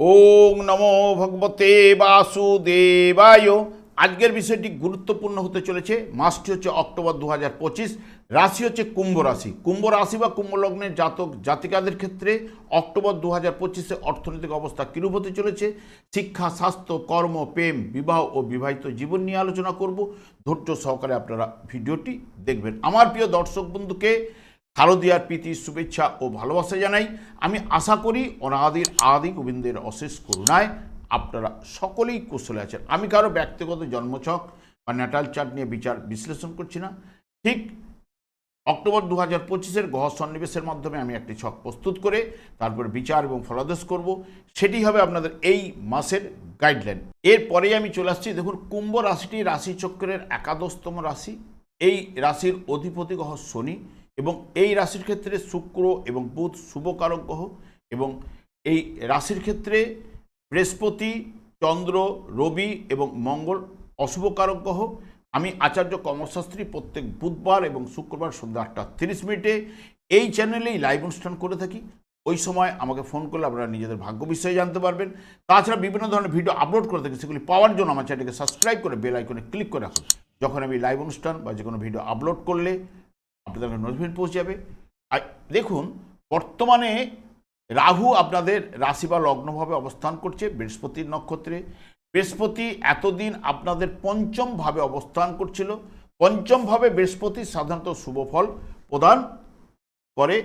ওং নমো ভগবতে বাসুদেবায়। আজকের বিষয়টি গুরুত্বপূর্ণ হতে চলেছে। মাসটি হচ্ছে অক্টোবর দু হাজার পঁচিশ। রাশি হচ্ছে কুম্ভ রাশি। কুম্ভ রাশি বা কুম্ভ লগ্নের জাতক, জাতিকাদের ক্ষেত্রে অক্টোবর দু হাজার পঁচিশে অর্থনৈতিক অবস্থা কিরূপ হতে চলেছে? শিক্ষা, স্বাস্থ্য, কর্ম, প্রেম, বিবাহ ও বিবাহিত জীবন নিয়ে আলোচনা করব। ধৈর্য সহকারে আপনারা ভিডিওটি দেখবেন। আমার প্রিয় দর্শক বন্ধুকে শারদীয়ার প্রীতি, শুভেচ্ছা ও ভালোবাসা জানাই। আমি আশা করি অনাদির আদি গোবিন্দের অশেষ করুণায় আপনারা সকলেই কুশলে আছেন। আমি কারও ব্যক্তিগত জন্মছক বা ন্যাটাল চার্ট নিয়ে বিচার বিশ্লেষণ করছি না। ঠিক অক্টোবর দু হাজার পঁচিশের গ্রহ সন্নিবেশের মাধ্যমে আমি একটি ছক প্রস্তুত করে তারপর বিচার এবং ফলাদেশ করব। সেটি হবে আপনাদের এই মাসের গাইডলাইন। এরপরেই আমি চলে আসছি। দেখুন, কুম্ভ রাশিটি রাশিচক্রের একাদশতম রাশি। এই রাশির অধিপতি গ্রহ শনি। এবং এই রাশির ক্ষেত্রে শুক্র এবং বুধ শুভকারক গ্রহ এবং এই রাশির ক্ষেত্রে বৃহস্পতি, চন্দ্র, রবি এবং মঙ্গল অশুভকারক গ্রহ। আমি আচার্য কর্মশাস্ত্রী প্রত্যেক বুধবার এবং শুক্রবার সন্ধ্যা আটটা তিরিশ মিনিটে এই চ্যানেলেই লাইভ অনুষ্ঠান করে থাকি। ওই সময় আমাকে ফোন করলে আপনারা নিজেদের ভাগ্য বিষয়ে জানতে পারবেন। তাছাড়া বিভিন্ন ধরনের ভিডিও আপলোড করে থাকি, সেগুলি পাওয়ার জন্য আমার চ্যানেলকে সাবস্ক্রাইব করে বেল আইকনে ক্লিক করে রাখুন। যখন আমি লাইভ অনুষ্ঠান বা যে কোনো ভিডিও আপলোড করলে আপনাদের নোটিফিকেশন পৌঁছে যাবে। আর দেখুন, বর্তমানে রাহু আপনাদের রাশি বা লগ্নভাবে অবস্থান করছে, বৃহস্পতির নক্ষত্রে। বৃহস্পতি এতদিন আপনাদের পঞ্চম ভাবে অবস্থান করছিল। পঞ্চম ভাবে বৃহস্পতি সাধারণত শুভ ফল প্রদান করে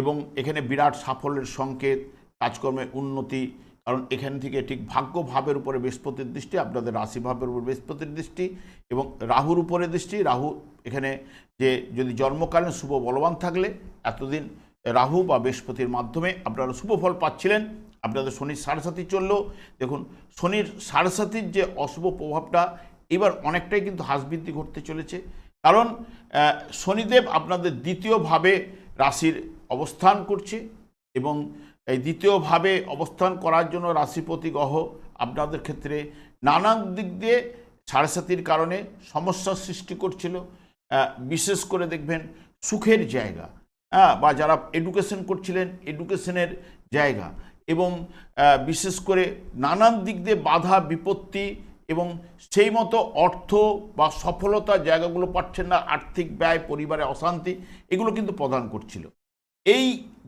এবং এখানে বিরাট সাফল্যের সংকেত কাজকর্মের উন্নতি, কারণ এখান থেকে ঠিক ভাগ্য ভাবের উপরে বৃহস্পতির দৃষ্টি, আপনাদের রাশি ভাবের উপর বৃহস্পতির দৃষ্টি এবং রাহুর উপরে দৃষ্টি। রাহু এখানে যে যদি জন্মকালীন শুভ বলবান থাকলে এতদিন রাহু বা বৃহস্পতির মাধ্যমে আপনারা শুভ ফল পাচ্ছিলেন। আপনাদের শনির সাড়ে চললেও দেখুন, শনির সাড়ে সাতির যে অশুভ প্রভাবটা এবার অনেকটাই কিন্তু হ্রাসবৃদ্ধি ঘটতে চলেছে। কারণ শনিদেব আপনাদের দ্বিতীয়ভাবে রাশির অবস্থান করছে এবং এই দ্বিতীয়ভাবে অবস্থান করার জন্য রাশিপতি গ্রহ আপনাদের ক্ষেত্রে নানান দিক দিয়ে সাড়ে কারণে সমস্যার সৃষ্টি করছিল। বিশেষ করে দেখবেন সুখের জায়গা হ্যাঁ বা যারা এডুকেশন করছিলেন এডুকেশনের জায়গা এবং বিশেষ করে নানান দিক দিয়ে বাধা, বিপত্তি এবং সেই মতো অর্থ বা সফলতা জায়গাগুলো পাচ্ছেন না, আর্থিক ব্যয়, পরিবারে অশান্তি, এগুলো কিন্তু প্রদান করছিল। এই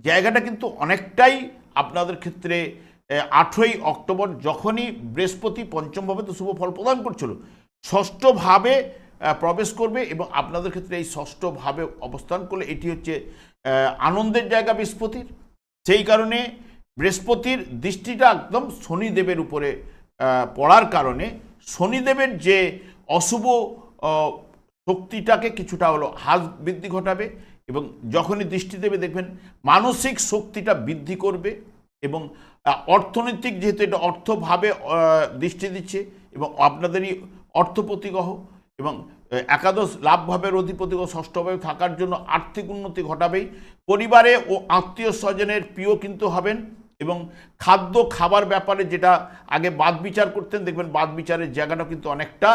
জায়গাটা কিন্তু অনেকটাই আপনাদের ক্ষেত্রে আঠেরোই অক্টোবর যখনই বৃহস্পতি পঞ্চমভাবে তো শুভ ফল প্রদান করছিল, ষষ্ঠভাবে প্রবেশ করবে এবং আপনাদের ক্ষেত্রে এই ষষ্ঠভাবে অবস্থান করলে এটি হচ্ছে আনন্দের জায়গা বৃহস্পতির। সেই কারণে বৃহস্পতির দৃষ্টিটা একদম শনিদেবের উপরে পড়ার কারণে শনিদেবের যে অশুভ শক্তিটাকে কিছুটা হলো হ্রাস বৃদ্ধি ঘটাবে এবং যখনই দৃষ্টি দেবে দেখবেন মানসিক শক্তিটা বৃদ্ধি করবে এবং অর্থনৈতিক যেহেতু এটা অর্থভাবে দৃষ্টি দিচ্ছে এবং আপনাদেরই অর্থপতি গ্রহ এবং একাদশ লাভভাবের অধিপতি গ্রহ ষষ্ঠভাবে থাকার জন্য আর্থিক উন্নতি ঘটাবেই। পরিবারে ও আত্মীয় স্বজনের প্রিয় কিন্তু হবেন এবং খাদ্য খাবার ব্যাপারে যেটা আগে বাদ বিচার করতেন, দেখবেন বাদ বিচারের জায়গাটা কিন্তু অনেকটা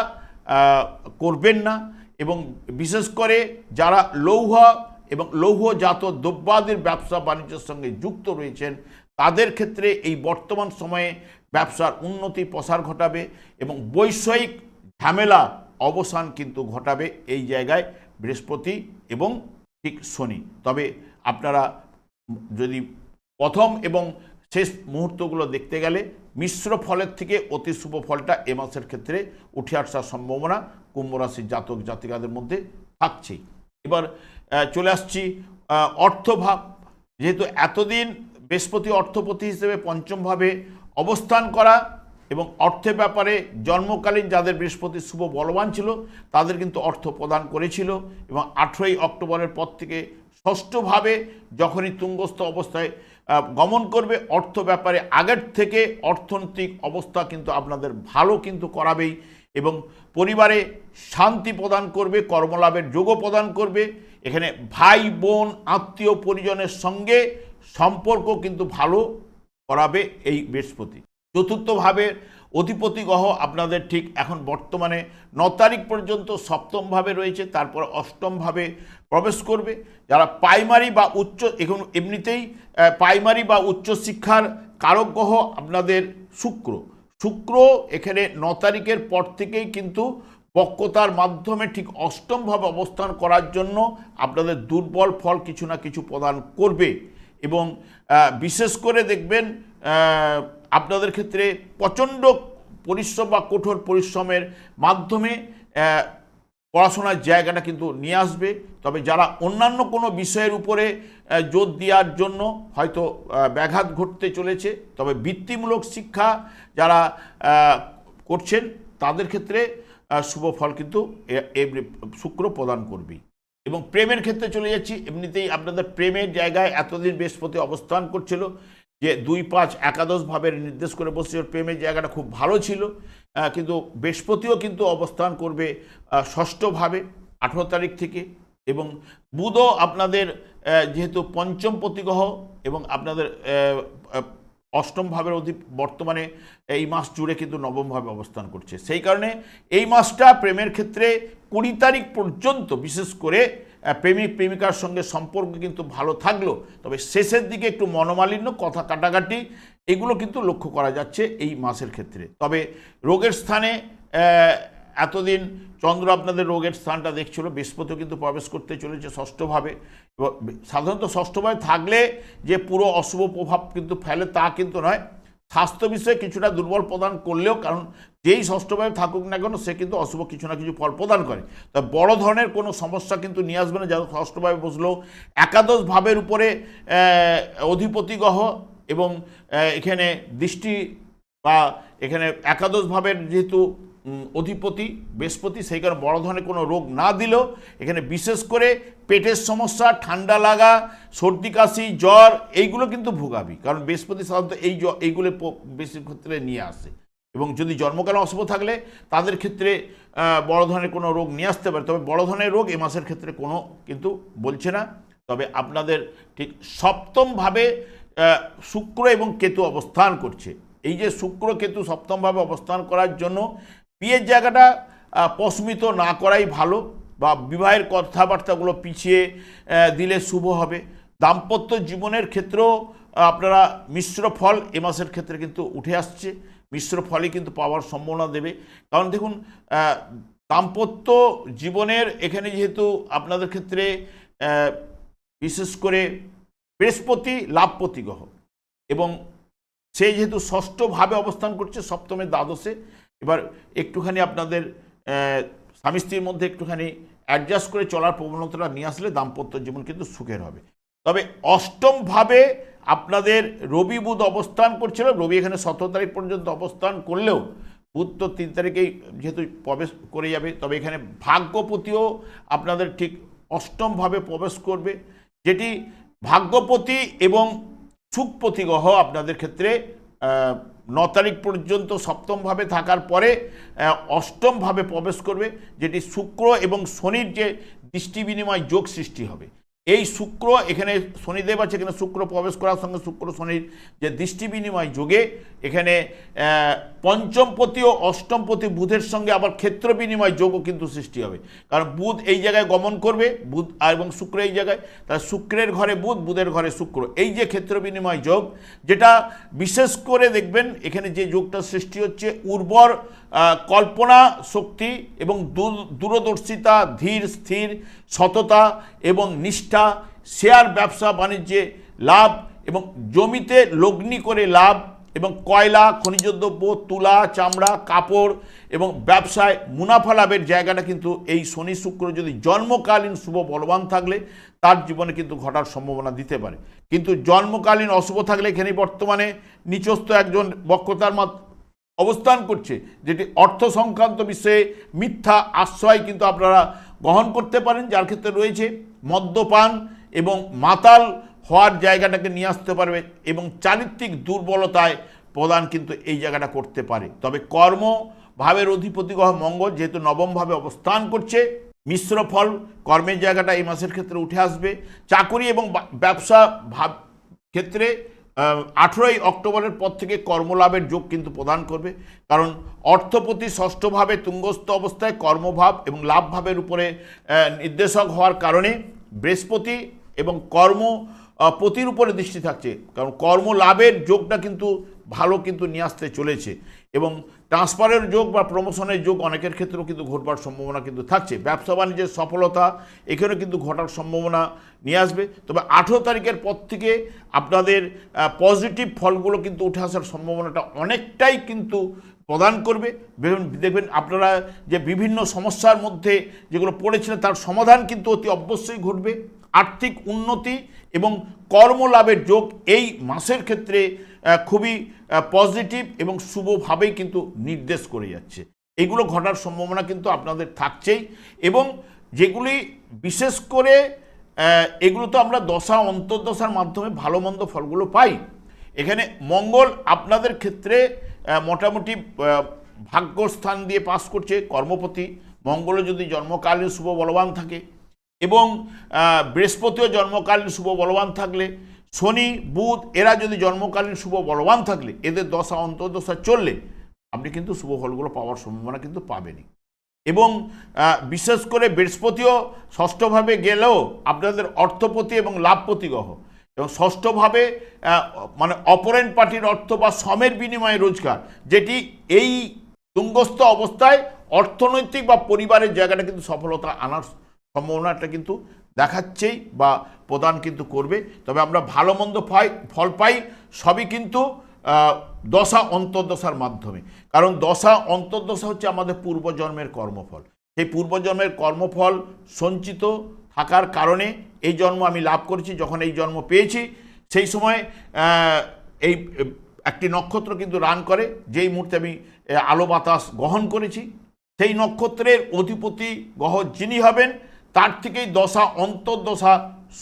করবেন না। এবং বিশেষ করে যারা লৌহ এবং লৌহজাত দ্রব্যাদির ব্যবসা বাণিজ্যের সঙ্গে যুক্ত রয়েছেন, তাদের ক্ষেত্রে এই বর্তমান সময়ে ব্যবসার উন্নতি প্রসার ঘটাবে এবং বৈষয়িক ঝামেলা অবসান কিন্তু ঘটাবে এই জায়গায় বৃহস্পতি এবং ঠিক শনি। তবে আপনারা যদি প্রথম এবং শেষ মুহূর্তগুলো দেখতে গেলে মিশ্র ফলের থেকে অতি শুভ ফলটা এ মাসের ক্ষেত্রে উঠে আসার সম্ভাবনা কুম্ভ রাশির জাতক জাতিকাদের মধ্যে থাকছেই। এবার চলে আসছি অর্থভাব। যেহেতু এতদিন বৃহস্পতি অর্থপতি হিসেবে পঞ্চমভাবে অবস্থান করা এবং অর্থের ব্যাপারে জন্মকালীন যাদের বৃহস্পতি শুভ বলবান ছিল, তাদের কিন্তু অর্থ প্রদান করেছিল এবং আঠেরোই অক্টোবরের পর থেকে ষষ্ঠভাবে যখনই তুঙ্গস্থ অবস্থায় গমন করবে, অর্থ ব্যাপারে আগের থেকে অর্থনৈতিক অবস্থা কিন্তু আপনাদের ভালো কিন্তু করাবেই এবং পরিবারে শান্তি প্রদান করবে, কর্মলাভের যোগও প্রদান করবে। এখানে ভাই, বোন, আত্মীয়, পরিজনের সঙ্গে সম্পর্ক কিন্তু ভালো করাবে এই বৃহস্পতি। চতুর্থভাবে অধিপতি গ্রহ আপনাদের ঠিক এখন বর্তমানে ন তারিখ পর্যন্ত সপ্তমভাবে রয়েছে, তারপর অষ্টমভাবে প্রবেশ করবে। যারা প্রাইমারি বা উচ্চ, এখন এমনিতেই প্রাইমারি বা উচ্চ শিক্ষার কারক গ্রহ আপনাদের শুক্র। শুক্র এখানে ন তারিখের পর থেকেই কিন্তু পক্কতার মাধ্যমে ঠিক অষ্টমভাবে অবস্থান করার জন্য আপনাদের দুর্বল ফল কিছু না কিছু প্রদান করবে। এবং বিশেষ করে দেখবেন আপনাদের ক্ষেত্রে প্রচণ্ড পরিশ্রম বা কঠোর পরিশ্রমের মাধ্যমে পড়াশোনার জায়গাটা কিন্তু নিয়ে আসবে। তবে যারা অন্যান্য কোনো বিষয়ের উপরে জোর দেওয়ার জন্য হয়তো ব্যাঘাত ঘটতে চলেছে, তবে বৃত্তিমূলক শিক্ষা যারা করছেন, তাদের ক্ষেত্রে শুভ ফল কিন্তু শুক্র প্রদান করবে এবং প্রেমের ক্ষেত্রে চলে যাচ্ছি, এমনিতেই আপনাদের প্রেমের জায়গায় এতদিন বৃহস্পতি অবস্থান করছিল যে দুই পাঁচ একাদশ ভাবের নির্দেশ করে বসছিল প্রেমের জায়গাটা খুব ভালো ছিল। কিন্তু বৃহস্পতিও কিন্তু অবস্থান করবে ষষ্ঠভাবে, আঠেরো তারিখ থেকে। এবং বুধও আপনাদের যেহেতু পঞ্চম প্রতিগ্রহ এবং আপনাদের অষ্টম ভাবের অধি, বর্তমানে এই মাস জুড়ে কিন্তু নবমভাবে অবস্থান করছে। সেই কারণে এই মাসটা প্রেমের ক্ষেত্রে কুড়ি তারিখ পর্যন্ত বিশেষ করে প্রেমিক প্রেমিকার সঙ্গে সম্পর্ক কিন্তু ভালো থাকল, তবে শেষের দিকে একটু মনোমালিন্য, কথা কাটাকাটি, এগুলো কিন্তু লক্ষ্য করা যাচ্ছে এই মাসের ক্ষেত্রে। তবে রোগের স্থানে এতদিন চন্দ্র আপনাদের রোগের স্থানটা দেখছিল, বৃহস্পতিও কিন্তু প্রবেশ করতে চলেছে ষষ্ঠভাবে। সাধারণত ষষ্ঠভাবে থাকলে যে পুরো অশুভ প্রভাব কিন্তু ফেলে তা কিন্তু নয়। স্বাস্থ্য বিষয়ে কিছুটা দুর্বল প্রদান করলেও, কারণ যেই ষষ্ঠভাবে থাকুক না কেন, সে কিন্তু অশুভ কিছু না কিছু ফল প্রদান করে। তা বড় ধরনের কোনো সমস্যা কিন্তু নিয়ে আসবে না, যারা ষষ্ঠভাবে বসলেও একাদশ ভাবের উপরে অধিপতি গ্রহ এবং এখানে দৃষ্টি বা এখানে একাদশ ভাবের যেহেতু অধিপতি, বৃহস্পতি, সেই কারণে বড় ধরনের কোনো রোগ না দিলেও এখানে বিশেষ করে পেটের সমস্যা, ঠান্ডা লাগা, সর্দি, কাশি, জ্বর, এইগুলো কিন্তু ভোগাবি। কারণ বৃহস্পতি সাধারণত এই এইগুলো প- বেশি ক্ষেত্রে নিয়ে আসে। এবং যদি জন্মকালে অশুভ থাকলে তাদের ক্ষেত্রে বড় ধরনের কোনো রোগ নিয়ে আসতে পারে। তবে বড় ধরনের রোগ এ মাসের ক্ষেত্রে কোনো কিন্তু বলছে না। তবে আপনাদের ঠিক সপ্তমভাবে শুক্র এবং কেতু অবস্থান করছে। এই যে শুক্র, কেতু সপ্তমভাবে অবস্থান করার জন্য বিয়ের জায়গাটা আহ, প্রস্মিত না করাই ভালো বা বিবাহের কথাবার্তাগুলো পিছিয়ে দিলে শুভ হবে। দাম্পত্য জীবনের ক্ষেত্রেও আপনারা মিশ্র ফল এ মাসের ক্ষেত্রে কিন্তু উঠে আসছে। মিশ্র ফলই কিন্তু পাওয়ার সম্ভাবনা দেবে। কারণ দেখুন দাম্পত্য জীবনের এখানে যেহেতু আপনাদের ক্ষেত্রে বিশেষ করে বৃহস্পতি লাভপতি গ্রহ এবং সে যেহেতু ষষ্ঠভাবে অবস্থান করছে সপ্তমের দ্বাদশে এবার একটুখানি আপনাদের স্বামী স্ত্রীর মধ্যে একটুখানি অ্যাডজাস্ট করে চলার প্রবণতাটা নিয়ে আসলে দাম্পত্য জীবন কিন্তু সুখের হবে। তবে অষ্টমভাবে আপনাদের রবি বুধ অবস্থান করছিল, রবি এখানে সতেরো তারিখ পর্যন্ত অবস্থান করলেও বুধ তো তিন তারিখেই যেহেতু প্রবেশ করে যাবে, তবে এখানে ভাগ্যপতিও আপনাদের ঠিক অষ্টমভাবে প্রবেশ করবে। যেটি ভাগ্যপতি এবং সুখপতি গ্রহ আপনাদের ক্ষেত্রে ন তারিখ পর্যন্ত সপ্তমভাবে থাকার পরে অষ্টমভাবে প্রবেশ করবে, যেটি শুক্র এবং শনির যে দৃষ্টি বিনিময় যোগ সৃষ্টি হবে। এই শুক্র এখানে শনিদেব আছে, এখানে শুক্র প্রবেশ করার সঙ্গে শুক্র শনির যে দৃষ্টি বিনিময় যোগে এখানে পঞ্চমপতি ও অষ্টমপতি বুধের সঙ্গে আবার ক্ষেত্র বিনিময় যোগও কিন্তু সৃষ্টি হবে। কারণ বুধ এই জায়গায় গমন করবে, বুধ এবং শুক্র এই জায়গায়। তার শুক্রের ঘরে বুধ, বুধের ঘরে শুক্র। এই যে ক্ষেত্র বিনিময় যোগ, যেটা বিশেষ করে দেখবেন, এখানে যে যোগটা সৃষ্টি হচ্ছে, উর্বর কল্পনা শক্তি এবং দূর- দূরদর্শিতা, ধীর, স্থির, সততা এবং নিষ্ঠা, শেয়ার ব্যবসা বাণিজ্যে লাভ এবং জমিতে লগ্নি করে লাভ এবং কয়লা খনিজ দ্রব্য তুলা, চামড়া, কাপড় এবং ব্যবসায় মুনাফা লাভের জায়গাটা কিন্তু এই শনি শুক্র যদি জন্মকালীন শুভ বলবান থাকলে তার জীবনে কিন্তু ঘটার সম্ভাবনা দিতে পারে। কিন্তু জন্মকালীন অশুভ থাকলে এখানে বর্তমানে নিচস্থ একজন বক্রতার অবস্থান করছে, যেটি অর্থ সংক্রান্ত বিষয়ে মিথ্যা আশ্রয় কিন্তু আপনারা গ্রহণ করতে পারেন, যার ক্ষেত্রে রয়েছে মদ্যপান এবং মাতাল হওয়ার জায়গাটাকে নিয়ে আসতে পারবে এবং চারিত্রিক দুর্বলতায় প্রদান কিন্তু এই জায়গাটা করতে পারে। তবে কর্ম ভাবের অধিপতি গ্রহ মঙ্গল, যেহেতু নবমভাবে অবস্থান করছে, মিশ্র ফল কর্মের জায়গাটা এই মাসের ক্ষেত্রে উঠে আসবে। চাকরি এবং ব্যবসা ভাব ক্ষেত্রে আঠেরোই অক্টোবরের পর থেকে কর্মলাভের যোগ কিন্তু প্রদান করবে। কারণ অর্থপতি ষষ্ঠভাবে তুঙ্গস্থ অবস্থায় কর্মভাব এবং লাভভাবের উপরে নির্দেশক হওয়ার কারণে বৃহস্পতি এবং কর্ম পতির উপরে দৃষ্টি থাকছে। কারণ কর্ম লাভের যোগটা কিন্তু ভালো কিন্তু নিয়ে আসতে চলেছে। এবং ট্রান্সফারের যোগ বা প্রমোশনের যোগ অনেকের ক্ষেত্রেও কিন্তু ঘটবার সম্ভাবনা কিন্তু থাকছে। ব্যবসা বাণিজ্যের সফলতা এখানে কিন্তু ঘটার সম্ভাবনা নিয়ে আসবে। তবে আঠেরো তারিখের পর থেকে আপনাদের পজিটিভ ফলগুলো কিন্তু উঠে আসার সম্ভাবনাটা অনেকটাই কিন্তু প্রদান করবে। দেখবেন- আপনারা যে বিভিন্ন সমস্যার মধ্যে যেগুলো পড়েছিলেন তার সমাধান কিন্তু অতি অবশ্যই ঘটবে। আর্থিক উন্নতি এবং কর্মলাভের যোগ এই মাসের ক্ষেত্রে খুবই পজিটিভ এবং শুভভাবেই কিন্তু নির্দেশ করে যাচ্ছে। এগুলো ঘটার সম্ভাবনা কিন্তু আপনাদের থাকছেই এবং যেগুলি বিশেষ করে এগুলো তো আমরা দশা, অন্তর্দশার মাধ্যমে ভালো মন্দ ফলগুলো পাই। এখানে মঙ্গল আপনাদের ক্ষেত্রে মোটামুটি ভাগ্যস্থান দিয়ে পাস করছে কর্মপতি। মঙ্গলও যদি জন্মকালীন শুভ বলবান থাকে এবং বৃহস্পতিও জন্মকালীন শুভ বলবান থাকলে, শনি, বুধ, এরা যদি জন্মকালীন শুভ বলবান থাকলে, এদের দশা, অন্তর্দশা চললে, আপনি কিন্তু শুভ ফলগুলো পাওয়ার সম্ভাবনা কিন্তু পাবেনই। এবং বিশেষ করে বৃহস্পতিও ষষ্ঠভাবে গেলেও আপনাদের অর্থপতি এবং লাভপতি গ্রহ। এবং ষষ্ঠভাবে মানে অপরেন্ট পার্টির অর্থ বা সমের বিনিময়ে রোজগার, যেটি এই তুঙ্গস্থ অবস্থায় অর্থনৈতিক বা পরিবারের জায়গাটা কিন্তু সফলতা আনার সম্ভাবনাটা কিন্তু দেখাচ্ছেই বা প্রদান কিন্তু করবে। তবে আমরা ভালো মন্দ ফল পাই, সবই কিন্তু দশা অন্তর্দশার মাধ্যমে। কারণ দশা অন্তর্দশা হচ্ছে আমাদের পূর্বজন্মের কর্মফল। সেই পূর্বজন্মের কর্মফল সঞ্চিত থাকার কারণে এই জন্ম আমি লাভ করেছি, যখন এই জন্ম পেয়েছি, সেই সময় এই, একটি নক্ষত্র কিন্তু রান করে, যেই মুহূর্তে আমি আলো বাতাস গ্রহণ করেছি, সেই নক্ষত্রের অধিপতি গ্রহ যিনি হবেন তার থেকেই দশা অন্তর্দশা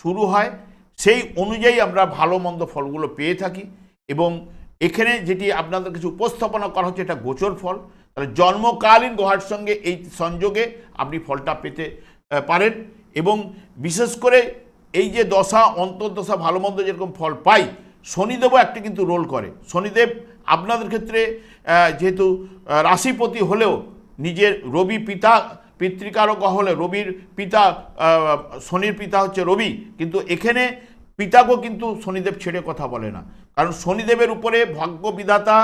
শুরু হয়। সেই অনুযায়ী আমরা ভালো মন্দ ফলগুলো পেয়ে থাকি এবং এখানে যেটি আপনাদের কিছু উপস্থাপনা করা হচ্ছে, এটা গোচর ফল। তাহলে জন্মকালীন গ্রহের সঙ্গে এই সংযোগে আপনি ফলটা পেতে পারেন এবং বিশেষ করে এই যে দশা, অন্তর্দশা, ভালো মন্দ যেরকম ফল পাই, শনিদেবও একটি কিন্তু রোল করে। শনিদেব আপনাদের ক্ষেত্রে যেহেতু রাশিপতি হলেও নিজের রবি পিতা পিতৃকারক হলে রবির পিতা শনির পিতা হচ্ছে রবি। কিন্তু এখানে পিতাকেও কিন্তু শনিদেব ছেড়ে কথা বলে না। কারণ শনিদেবের উপরে ভাগ্য বিধাতা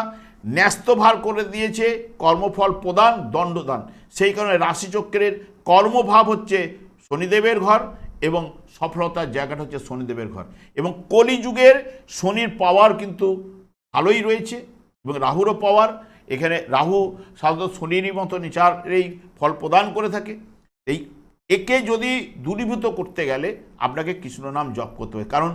ন্যস্তভার করে দিয়েছে, কর্মফল প্রদান, দণ্ডদান। সেই কারণে রাশিচক্রের কর্মভাব হচ্ছে শনিদেবের ঘর এবং সফলতার জায়গাটা হচ্ছে শনিদেবের ঘর। এবং কলিযুগের শনির পাওয়ার কিন্তু ভালোই রয়েছে এবং রাহুরও পাওয়ার এখানে রাহু সাধারণত শনিরই মতো নিচারেই ফল প্রদান করে থাকে। এই একে যদি দূরীভূত করতে গেলে আপনাকে কৃষ্ণ নাম জপ করতে হবে। কারণ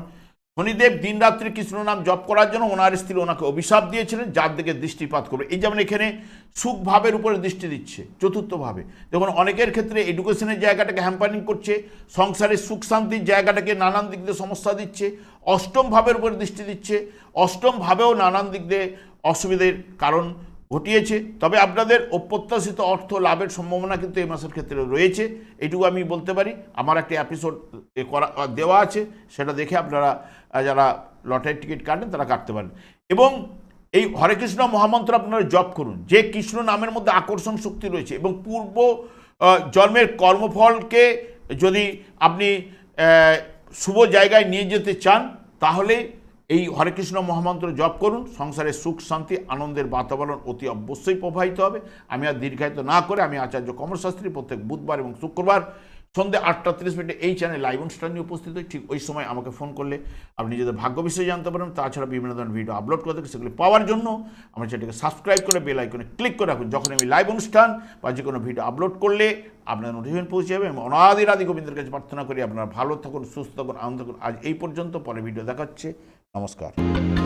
শনিদেব দিনরাত্রি কৃষ্ণ নাম জপ করার জন্য ওনার স্ত্রী ওনাকে অভিশাপ দিয়েছিলেন, যার দিকে দৃষ্টিপাত করবে। এই যেমন এখানে সুখভাবের উপরে দৃষ্টি দিচ্ছে চতুর্থভাবে দেখুন, অনেকের ক্ষেত্রে এডুকেশনের জায়গাটাকে হ্যাম্পারিং করছে সংসারের সুখ শান্তির জায়গাটাকে নানান দিক দিয়ে সমস্যা দিচ্ছে, অষ্টম ভাবের উপরে দৃষ্টি দিচ্ছে, অষ্টম ভাবেও নানান দিক দিয়ে অসুবিধের কারণ ঘটিয়েছে। তবে আপনাদের অপ্রত্যাশিত অর্থ লাভের সম্ভাবনা কিন্তু এই মাসের ক্ষেত্রে রয়েছে। এইটুকু আমি বলতে পারি। আমার একটা এপিসোড করা, দেওয়া আছে। সেটা দেখে আপনারা যারা লটারির টিকিট কাটেন তারা কাটতে পারেন। এবং এই হরে কৃষ্ণ মহামন্ত্র আপনারা জপ করুন। যে কৃষ্ণ নামের মধ্যে আকর্ষণ শক্তি রয়েছে এবং পূর্ব জন্মের কর্মফলকে যদি আপনি শুভ জায়গায় নিয়ে যেতে চান, তাহলে এই হরে কৃষ্ণ মহামন্ত্র জপ করুন, সংসারে সুখ, শান্তি, আনন্দের বাতাবরণ অতি অবশ্যই প্রবাহিত হবে। আমি আর দীর্ঘায়িত না করে আমি আচার্য কমলশাস্ত্রী প্রত্যেক বুধবার এবং শুক্রবার সন্ধ্যে আটটা তিরিশ মিনিটে এই চ্যানেল লাইভ অনুষ্ঠান নিয়ে উপস্থিত হই। ঠিক ওই সময় আমাকে ফোন করলে আপনি নিজেদের ভাগ্য বিষয়ে জানতে পারেন। তাছাড়া বিভিন্ন ধরনের ভিডিও আপলোড করে থাকি সেগুলি পাওয়ার জন্য আমার চ্যানেলকে সাবস্ক্রাইব করে বেল আইকনে ক্লিক করে রাখুন। যখন আমি লাইভ অনুষ্ঠান বা যে কোনো ভিডিও আপলোড করলে আপনার নোটিফিকেশন পৌঁছে যাবে এবং অনাদির আদি গোবিন্দের কাছে প্রার্থনা করি, আপনারা ভালো থাকুন, সুস্থ থাকুন, আনন্দ থাকুন। আজ এই পর্যন্ত পরে ভিডিও দেখাচ্ছে নমস্কার